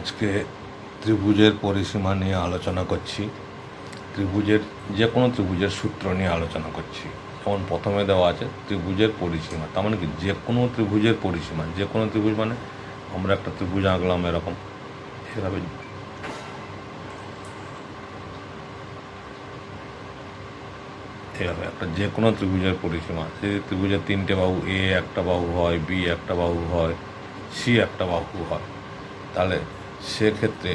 আজকে ত্রিভুজের পরিসীমা নিয়ে আলোচনা করছি। ত্রিভুজের যে কোনো ত্রিভুজের সূত্র নিয়ে আলোচনা করছি। যেমন প্রথমে দেওয়া আছে ত্রিভুজের পরিসীমা। তার মানে কি? যে কোনো ত্রিভুজের পরিসীমা। যে কোনো ত্রিভুজ মানে আমরা একটা ত্রিভুজ আঁকলাম এরকম। এভাবে। এভাবে একটা যে কোনো ত্রিভুজের পরিসীমা। যদি ত্রিভুজের তিনটে বাহু এ একটা বাহু হয় বি একটা বাহু হয় সি একটা বাহু হয়। তাহলে সেক্ষেত্রে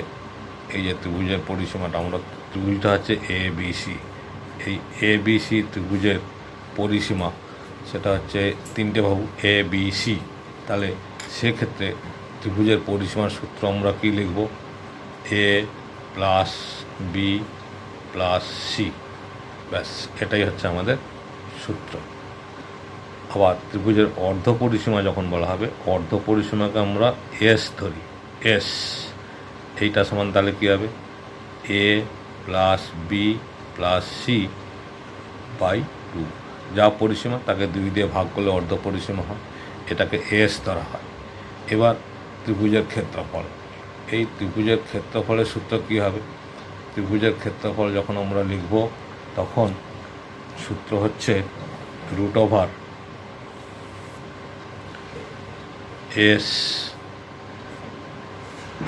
এই যে ত্রিভুজের পরিসীমাটা, আমরা ত্রিভুজটা হচ্ছে এ বি সি এই এ বি সি ত্রিভুজের পরিসীমা, সেটা হচ্ছে তিনটে বাহু এ বি সি তাহলে সেক্ষেত্রে ত্রিভুজের পরিসীমার সূত্র আমরা কী লিখব? A plus B plus C ব্যাস, এটাই হচ্ছে আমাদের সূত্র। আবার ত্রিভুজের অর্ধ পরিসীমা যখন বলা হবে, অর্ধ পরিসীমাকে আমরা এস ধরি। এস এইটা সমান তাহলে কী হবে? A plus B plus C by two যা পরিসীমা, তাকে দুই দিয়ে ভাগ করলে অর্ধ পরিসীমা হয়। এটাকে এস ধরা হয়। এবার ত্রিভুজের ক্ষেত্রফল। এই ত্রিভুজের ক্ষেত্রফলের সূত্র কী হবে? ত্রিভুজের ক্ষেত্রফল যখন আমরা লিখব, তখন সূত্র হচ্ছে root over S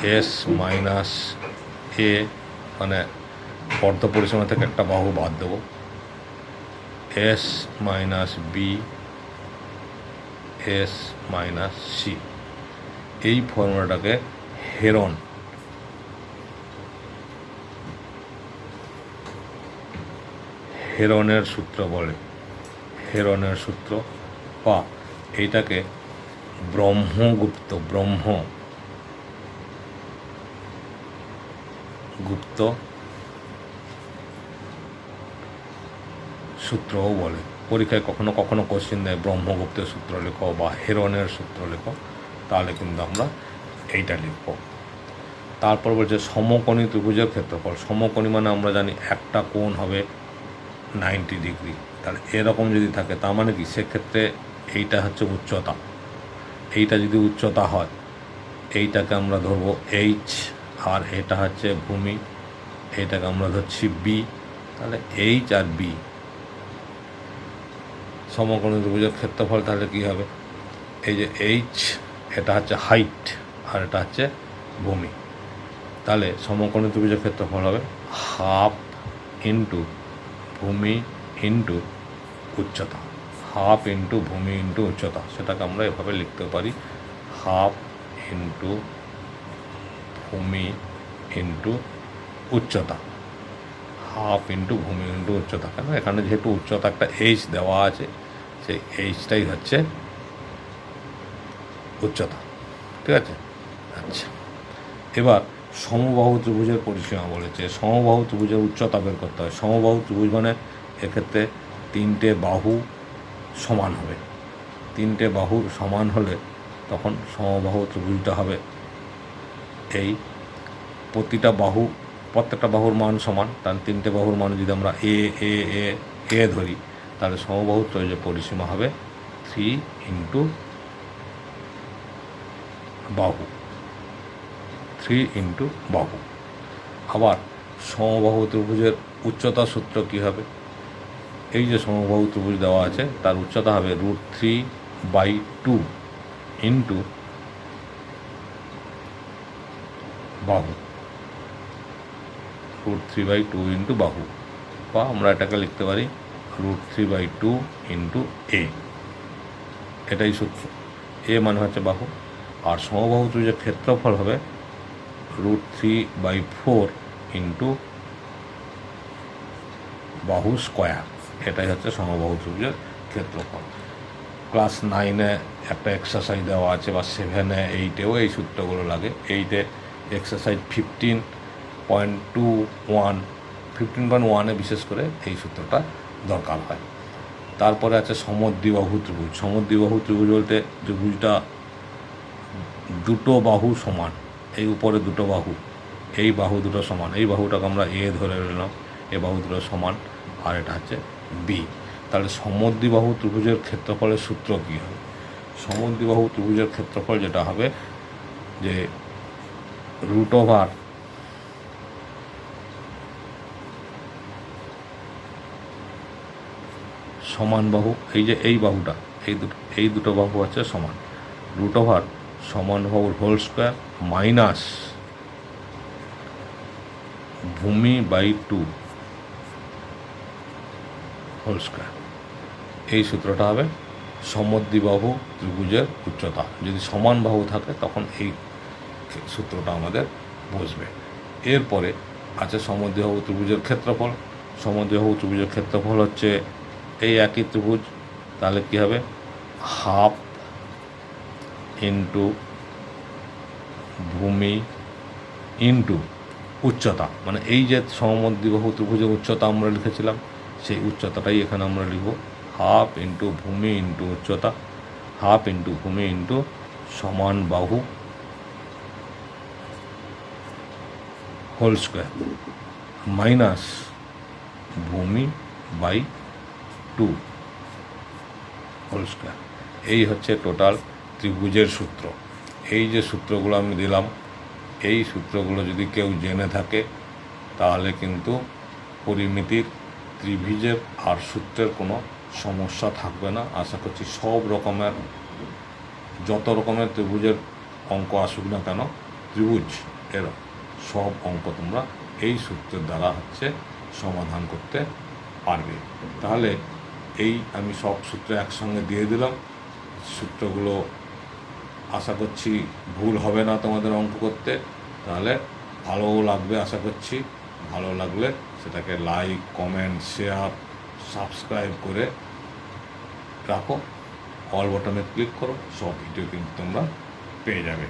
S minus A মানে অর্ধ পরিসীমা থেকে একটা বাহু বাদ দেব। S minus B S minus C এই ফর্মুলাটাকে হেরন। হেরনের সূত্র বলে। হেরনের সূত্র বা এইটাকে ব্রহ্মগুপ্ত, ব্রহ্ম। গুপ্ত সূত্রও বলে। পরীক্ষায় কখনো কখনো কোশ্চেন দেয় ব্রহ্মগুপ্তের সূত্র লেখো বা হেরনের সূত্র লেখো তাহলে কিন্তু আমরা এইটা লিখব। তারপর বলছে সমকোণী ত্রিভুজের ক্ষেত্রফল। সমকোণী মানে আমরা জানি একটা কোণ হবে নাইনটি ডিগ্রি তাহলে এরকম যদি থাকে, তার মানে কি? সেক্ষেত্রে এইটা হচ্ছে উচ্চতা। এইটা যদি উচ্চতা হয়, এইটাকে আমরা ধরবো এইচ আর এটা হচ্ছে ভূমি, এটাকে আমরা ধরছি বি তাহলে এইচ আর বি সমকোণী ত্রিভুজের ক্ষেত্রফল তাহলে কী হবে? এই যে এইচ এটা হচ্ছে হাইট আর এটা হচ্ছে ভূমি। তাহলে সমকোণী ত্রিভুজের ক্ষেত্রফল হবে হাফ ইন্টু ভূমি ইন্টু উচ্চতা। হাফ ইন্টু ভূমি ইন্টু উচ্চতা, সেটাকে আমরা এভাবে লিখতে পারি হাফ ইন্টু ভূমি ইন্টু উচ্চতা হাফ ইন্টু ভূমি ইন্টু উচ্চতা কেন এখানে যেহেতু উচ্চতা একটা এইচ দেওয়া আছে সেই এইচটাই হচ্ছে উচ্চতা ঠিক আছে? আচ্ছা এবার সমবাহু ত্রিভুজের পরিসীমা বলেছে। সমবাহু ত্রিভুজের উচ্চতা বের করতে হয়। সমবাহু ত্রিভুজ মানে এক্ষেত্রে তিনটে বাহু সমান হবে। তিনটে বাহুর সমান হলে তখন সমবাহু ত্রিভুজটা হবে এই প্রতিটা বাহু, প্রত্যেকটা বাহুর মান সমান। তার তিনটে বাহুর মান যদি আমরা এ এ এ এ ধরি, তাহলে সমবাহু ত্রিভুজের পরিসীমা হবে থ্রি ইন্টু বাহু। থ্রি ইন্টু বাহু। আবার সমবাহু ত্রিভুজের উচ্চতা সূত্র কী হবে? এই যে সমবাহু ত্রিভুজ দেওয়া আছে, তার উচ্চতা হবে root three by two into বাহু। Root three by two into বাহু। বা আমরা এটাকে লিখতে পারি root three by two into A এটাই সূত্র। এ মানে হচ্ছে বাহু। আর সমবাহু ত্রিভুজের ক্ষেত্রফল হবে root three by four into বাহু স্কোয়ার এটাই হচ্ছে সমবাহু ত্রিভুজের ক্ষেত্রফল। ক্লাস নাইনে একটা এক্সারসাইজ দেওয়া আছে বা সেভেনে এইটেও এই সূত্রগুলো লাগে। এইটে exercise fifteen point two one fifteen point ওয়ানে বিশেষ করে এই সূত্রটা দরকার হয়। তারপরে আছে সমদ্বিবাহু ত্রিভুজ। সমদ্বিবাহু ত্রিভুজ বলতে ত্রিভুজটা দুটো বাহু সমান, এই উপরে দুটো বাহু, এই বাহু দুটো সমান, এই বাহুটাকে আমরা এ ধরে নিলাম, এ বাহু দুটো সমান, আর এটা হচ্ছে বি। তাহলে সমদ্বিবাহু ত্রিভুজের ক্ষেত্রফলের সূত্র কী হবে? সমদ্বিবাহু ত্রিভুজের ক্ষেত্রফল যেটা হবে, যে রুট ওভার সমান বাহু, এই যে এই বাহুটা, এই দুটো এই দুটো বাহু আছে সমান। রুট ওভার সমান বাহুর হোল স্কোয়ার মাইনাস ভূমি বাই টু হোল স্কোয়ার এই সূত্রটা হবে সমদ্বিবাহু ত্রিভুজের উচ্চতা। যদি সমান বাহু থাকে, তখন এই সূত্রটা আমাদের বসবে এরপরে আছে সমদ্বিবাহু ত্রিভুজের ক্ষেত্রফল। সমদ্বিবাহু ত্রিভুজের ক্ষেত্রফল হচ্ছে এই একই ত্রিভুজ। তাহলে কী হবে? হাফ ইন্টু ভূমি ইন্টু উচ্চতা। মানে এই যে সমদ্বিবাহু ত্রিভুজের উচ্চতা আমরা লিখেছিলাম, সেই উচ্চতাটাই এখানে আমরা লিখব। হাফ ইন্টু ভূমি ইন্টু উচ্চতা। হাফ ইন্টু ভূমি ইন্টু সমান বাহু হোল স্কোয়ার। মাইনাস ভূমি বাই টু হোল স্কোয়ার। এই হচ্ছে টোটাল ত্রিভুজের সূত্র। এই যে সূত্রগুলো আমি দিলাম, এই সূত্রগুলো যদি কেউ জেনে থাকে, তাহলে কিন্তু পরিমিতির ত্রিভুজের আর সূত্রের কোনো সমস্যা থাকবে না। আশা করছি সব রকমের, যত রকমের ত্রিভুজের অঙ্ক আসুক না কেন, ত্রিভুজ এর সব অঙ্ক তোমরা এই সূত্রের দ্বারা হচ্ছে সমাধান করতে পারবে। তাহলে এই আমি সব সূত্র একসঙ্গে দিয়ে দিলাম। সূত্রগুলো আশা করছি ভুল হবে না তোমাদের অঙ্ক করতে। তাহলে ভালোও লাগবে আশা করছি। ভালো লাগলে সেটাকে লাইক কমেন্ট শেয়ার সাবস্ক্রাইব করে রাখো। অল বটনে ক্লিক করো, সব ভিডিও কিন্তু তোমরা পেয়ে যাবে।